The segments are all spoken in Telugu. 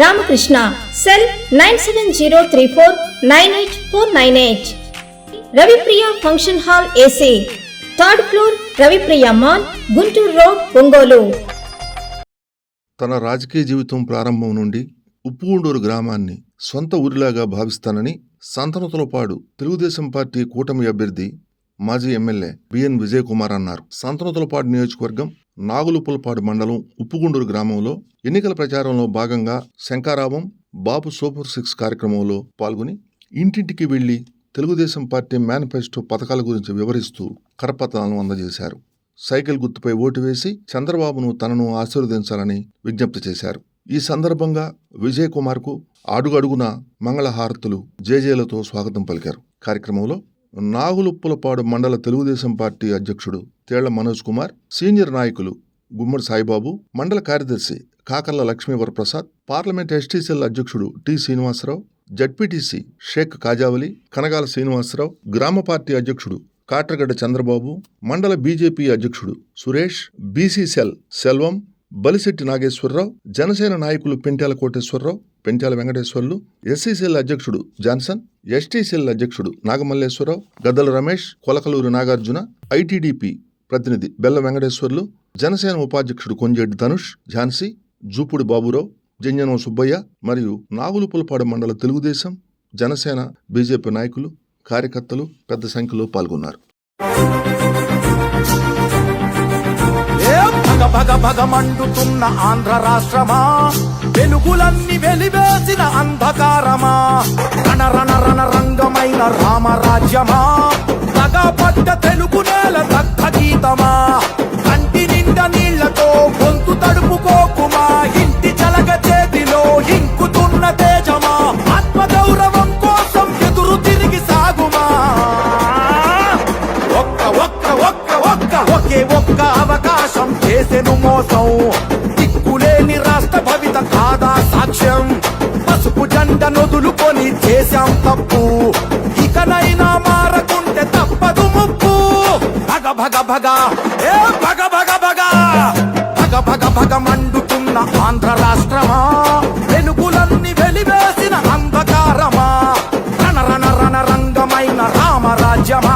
Ramakrishna. Cell nine seven zero three four nine eight four nine eight. Ravipriya function hall AC. Third floor Ravipriya mall Guntur road Ongole. తన రాజకీయ జీవితం ప్రారంభం నుండి ఉప్పుగూడూరు గ్రామాన్ని సొంత ఊరిలాగా భావిస్తానని సంతనతలపాడు తెలుగుదేశం పార్టీ కూటమి అభ్యర్థి మాజీ ఎమ్మెల్యే బిఎన్ విజయ్ కుమార్ అన్నారు. సంతనతులపాడు నియోజకవర్గం నాగులుపులపాడు మండలం ఉప్పుగుండూరు గ్రామంలో ఎన్నికల ప్రచారంలో భాగంగా శంకారావం బాబు సూపర్ సిక్స్ కార్యక్రమంలో పాల్గొని ఇంటింటికి వెళ్ళి తెలుగుదేశం పార్టీ మేనిఫెస్టో పథకాల గురించి వివరిస్తూ కరపత్రాలను అందజేశారు. సైకిల్ గుర్తుపై ఓటు వేసి చంద్రబాబును తనను ఆశీర్వదించాలని విజ్ఞప్తి చేశారు. ఈ సందర్భంగా విజయ్ కుమార్కు అడుగడుగున మంగళహారతులు జేజేలతో స్వాగతం పలికారు. కార్యక్రమంలో నాగులుప్పులపాడు మండల తెలుగుదేశం పార్టీ అధ్యక్షుడు తేళ్ళ మనోజ్ కుమార్ సీనియర్ నాయకులు గుమ్మడి సాయిబాబు మండల కార్యదర్శి కాకర్ల లక్ష్మీవరప్రసాద్ పార్లమెంట్ ఎస్టీసీఎల్ అధ్యక్షుడు టి శ్రీనివాసరావు జడ్పీటీసీ షేక్ కాజావలి కనగాల శ్రీనివాసరావు గ్రామ పార్టీ అధ్యక్షుడు కాట్రగడ్డ చంద్రబాబు మండల బీజేపీ అధ్యక్షుడు సురేష్ బీసీసెల్ సెల్వం బలిశెట్టి నాగేశ్వరరావు జనసేన నాయకులు పెంట్యాల కోటేశ్వరరావు పెంట్యాల వెంకటేశ్వర్లు ఎస్సీసీఎల్ అధ్యక్షుడు జాన్సన్ ఎస్టీసీఎల్ అధ్యక్షుడు నాగమల్లేశ్వరరావు గద్దల రమేష్ కొలకలూరు నాగార్జున ఐటీడీపీ ప్రతినిధి బెల్ల వెంకటేశ్వర్లు జనసేన ఉపాధ్యక్షుడు కొంజేటి ధనుష్ ఝాన్సీ జూపుడి బాబురావు జంజనం సుబ్బయ్య మరియు నాగులుపులపాడు మండల తెలుగుదేశం జనసేన బీజేపీ నాయకులు కార్యకర్తలు పెద్ద సంఖ్యలో పాల్గొన్నారు. భగ భగ భగ మండుతున్న ఆంధ్ర రాష్ట్రమా? వెలుగులన్నీ వెలివేసిన అంధకారమా? రణ రణ రణ రంగమైన రామరాజ్యమా? తగపడ్డ తెలుగు నేల దగ్ధ గీతమా? కంటి నిండా నీళ్ళతో చేసెను మోసం. దిక్కులేని రాష్ట్ర భవిత కాదా సాక్ష్యం. పసుపు జండ నొదులుకొని చేశాం తప్పు. ఇకనైనా మారకుంటే తప్పదు ముప్పు. భగ భగ భగ. ఏ భగ భగ భగ. భగ భగ భగ మండుతున్న ఆంధ్ర రాష్ట్రమా? వెలుగులన్నీ వెలివేసిన అంధకారమా? రణ రణ రణ రంగమైన రామరాజ్యమా?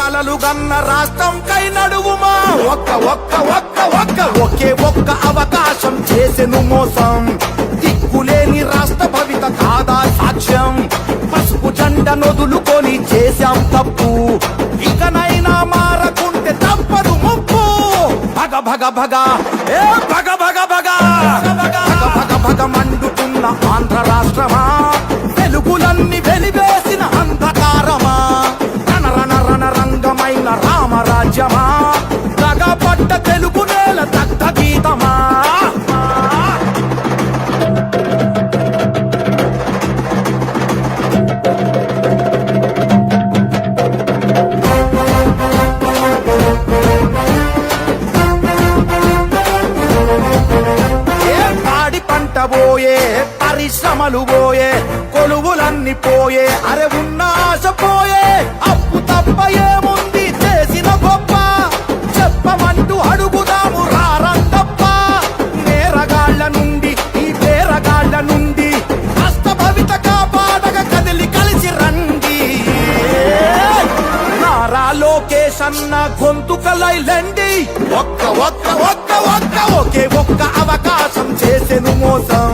కలలు గన్న రాష్ట్రం కై నడువుమా? ఒక్క ఒక్క ఒక్క ఒక్క ఒకే ఒక్క అవకాశం చేసెను మోసం. దిక్కులేని రాష్ట్ర భవిత కాదా సాక్ష్యం? పసుపు జెండ నొదులుకొని చేశాం తప్పు. ఇకనైనా మారకుంటే తప్పదు ముప్పు. భగ భగ భగ. ఏ భగ భగ. ప్రేమలు పోయే కొలువులన్నీ పోయే అరే ఉన్నాశ పోయే అప్పు తప్ప ఏముంది చేసిన గొప్ప? చెప్పమంటూ అడుగుదాము రారంగప్ప నేరగాళ్ళ నుండి ఈ పేరగాళ్ళ నుండి కష్ట భవిత కాపాడక కదిలి కలిసి రండి. నారా లోకేష్ అన్న గొంతుకలైలండి ఒక్క ఒక్క ఒక్క ఒక్క ఒకే ఒక్క అవకాశం చేసేను మోసం.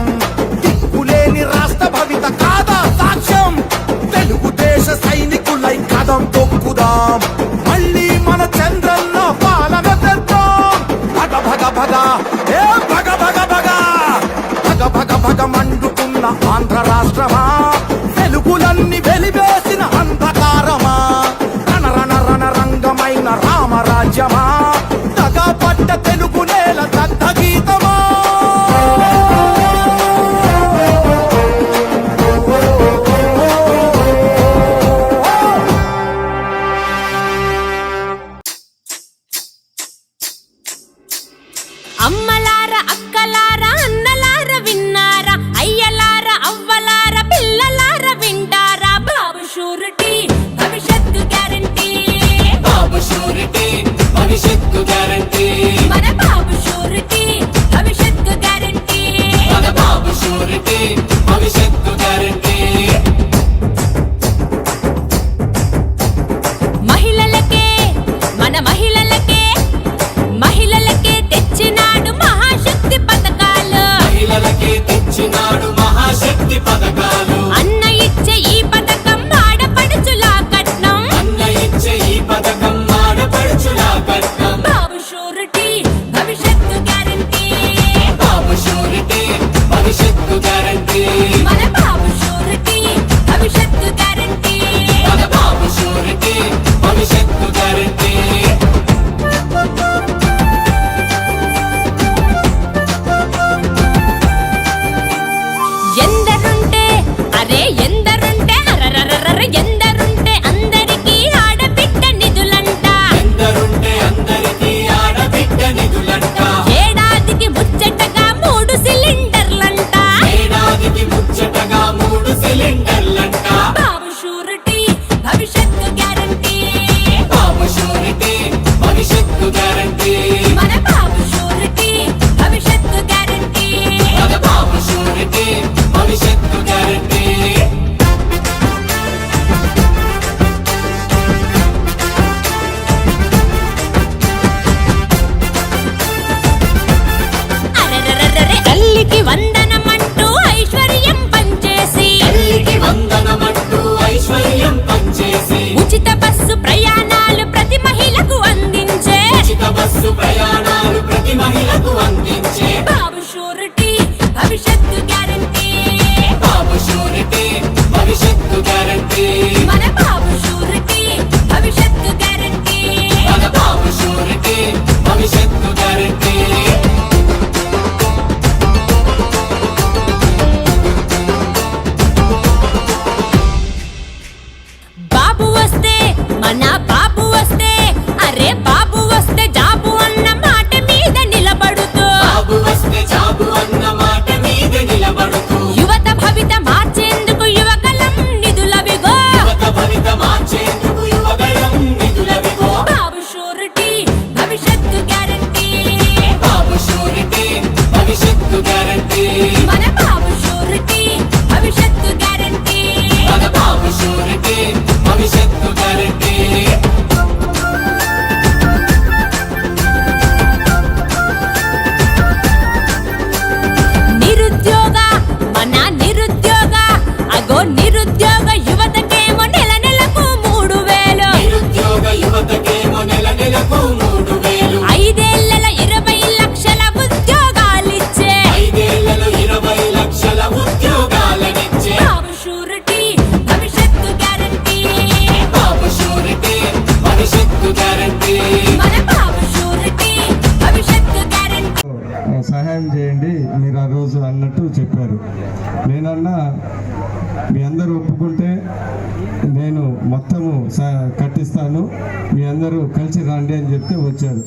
రండి అని చెప్తే వచ్చారు.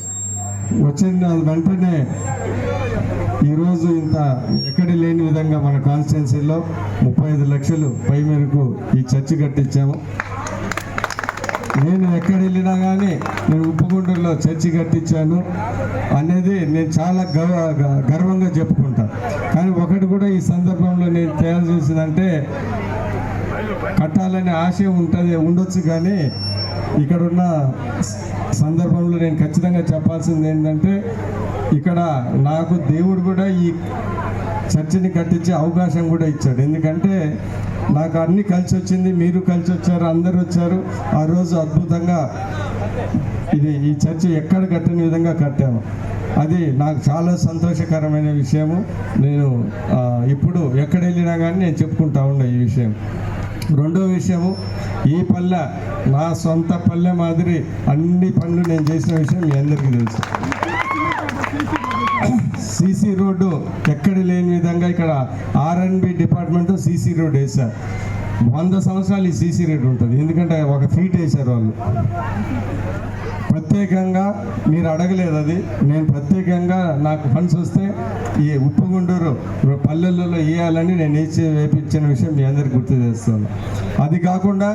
వచ్చిన వెంటనే ఈరోజు ఇంత ఎక్కడ లేని విధంగా మన కాన్స్టిట్యున్సీలో ముప్పై ఐదు లక్షలు పై మేరకు ఈ చర్చి కట్టించాము. నేను ఎక్కడ వెళ్ళినా కానీ నేను ఉప్పుగుంటూరులో చర్చి కట్టించాను అనేది నేను చాలా గర్వ గర్వంగా చెప్పుకుంటాను కానీ ఒకటి కూడా ఈ సందర్భంలో నేను తయారు చేసిందంటే కట్టాలనే ఆశయం ఉంటుంది ఉండొచ్చు కానీ ఇక్కడ ఉన్న సందర్భంలో నేను ఖచ్చితంగా చెప్పాల్సింది ఏంటంటే ఇక్కడ నాకు దేవుడు కూడా ఈ చర్చిని కట్టించే అవకాశం కూడా ఇచ్చాడు. ఎందుకంటే నాకు అన్ని కలిసి వచ్చింది మీరు కలిసి వచ్చారు అందరు వచ్చారు. ఆ రోజు అద్భుతంగా ఇది ఈ చర్చి ఎక్కడ కట్టని విధంగా కట్టాము. అది నాకు చాలా సంతోషకరమైన విషయము. నేను ఇప్పుడు ఎక్కడ వెళ్ళినా కానీ నేను చెప్పుకుంటా ఉన్నా ఈ విషయం. రెండో విషయము ఈ పల్లె నా సొంత పల్లె మాదిరి అన్ని పనులు నేను చేసిన విషయం మీ అందరికీ తెలుసు. సీసీ రోడ్డు ఎక్కడ లేని విధంగా ఇక్కడ ఆర్ఎన్బి డిపార్ట్మెంట్ సీసీ రోడ్ వేశారు. వంద సంవత్సరాలు ఈ సీసీ రోడ్ ఉంటుంది. ఎందుకంటే ఒక ఫీట్ వేశారు వాళ్ళు. ప్రత్యేకంగా మీరు అడగలేదు అది. నేను ప్రత్యేకంగా నాకు ఫండ్స్ వస్తే ఈ ఉప్పుగుండూరు పల్లెలలో వేయాలని నేను వేసి వేపించిన విషయం మీ అందరికి గుర్తు చేస్తాను. అది కాకుండా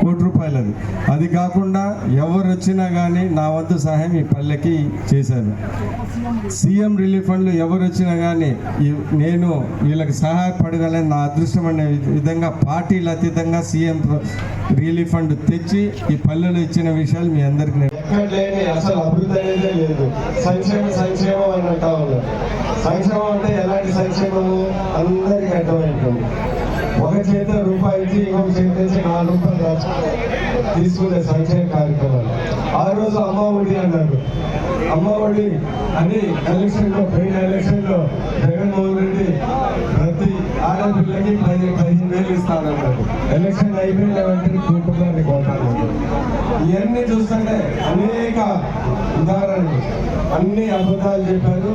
కోటి రూపాయలది. అది కాకుండా ఎవరు వచ్చినా కానీ నా వంతు సహాయం ఈ పల్లెకి చేశాను సీఎం రిలీఫ్ ఫండ్లు ఎవరు వచ్చినా కానీ నేను వీళ్ళకి సహాయపడగలని నా అదృష్టం అనే విధంగా పార్టీలు అతీతంగా సీఎం రిలీఫ్ ఫండ్ తెచ్చి ఈ పల్లెలో ఇచ్చిన విషయాలు మీ అందరికి నేను అసలు అభివృద్ధి అనేది లేదు. సంక్షేమం సంక్షేమం అని అంటా ఉన్నారు. సంక్షేమం అంటే ఎలాంటి సంక్షేమము? అందరికీ అర్థమైంటుంది ఒక చేత రూపాయి ఇచ్చి ఇంకొక చేత ఇచ్చి నాలుగు రూపాయలు దాచుకుని తీసుకునే సంక్షేమ కార్యక్రమాలు. ఆ రోజు అమ్మ ఒడి అన్నారు. అమ్మ ఒడి అని ఎలక్షన్లో పోయిన ఎలక్షన్లో జగన్మోహన్ రెడ్డి ప్రతి ఆడపిల్లకి పది పదిహేను వేలు ఇస్తానన్నారు ఎలక్షన్ అయిపోయిన వెంటనే కుటుంబాన్ని కొట్టాలి ఇవన్నీ చూస్తుంటే అనేక ఉదాహరణలు. అన్ని అబద్ధాలు చెప్పారు.